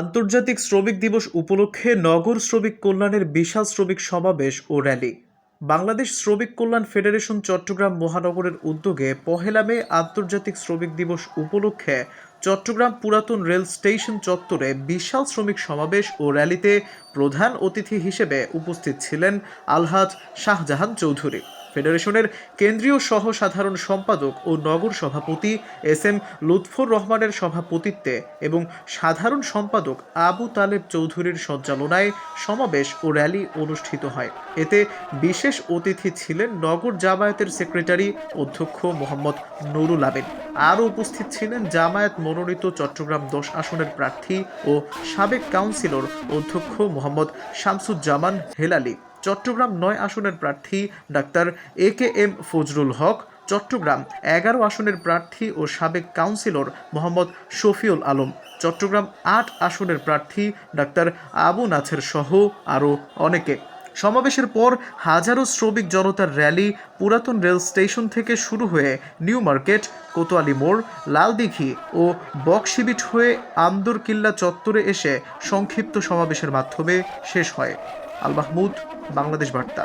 আন্তর্জাতিক শ্রমিক দিবস উপলক্ষে নগর শ্রমিক কল্যাণের বিশাল শ্রমিক সমাবেশ ও র্যালি। বাংলাদেশ শ্রমিক কল্যাণ ফেডারেশন চট্টগ্রাম মহানগরের উদ্যোগে পহেলা মে আন্তর্জাতিক শ্রমিক দিবস উপলক্ষে চট্টগ্রাম পুরাতন রেল স্টেশন চত্বরে বিশাল শ্রমিক সমাবেশ ও র্যালিতে প্রধান অতিথি হিসেবে উপস্থিত ছিলেন আলহাজ শাহজাহান চৌধুরী। ফেডারেশনের কেন্দ্রীয় সহ সাধারণ সম্পাদক ও নগর সভাপতি এস এম লুৎফর রহমানের সভাপতিত্বে এবং সাধারণ সম্পাদক আবু তালেব চৌধুরীর সঞ্চালনায় সমাবেশ ও র্যালি অনুষ্ঠিত হয়। এতে বিশেষ অতিথি ছিলেন নগর জামায়াতের সেক্রেটারি অধ্যক্ষ মোহাম্মদ নুরুল আবেদ আরও উপস্থিত ছিলেন জামায়াত মনোনীত চট্টগ্রাম দশ আসনের প্রার্থী ও সাবেক কাউন্সিলর অধ্যক্ষ মোহাম্মদ শামসুজ্জামান হেলালি। চট্টগ্রাম নয় আসনের প্রার্থী doctor A K M Fazrul Haque, Chattogram এগারো আসনের প্রার্থী ও সাবেক কাউন্সিলর মোহাম্মদ শফিউল আলম, চট্টগ্রাম আট আসনের প্রার্থী ডাক্তার আবু নাছের সহ আরও অনেকে। সমাবেশের পর হাজারো শ্রমিক জনতার র্যালি পুরাতন রেল স্টেশন থেকে শুরু হয়ে নিউ মার্কেট, কোতোয়ালি মোড়, লালদিঘি ও বক্সিবিট হয়ে আন্দরকিল্লা চত্বরে এসে সংক্ষিপ্ত সমাবেশের মাধ্যমে শেষ হয়। আল মাহমুদ বাংলাদেশ বার্তা।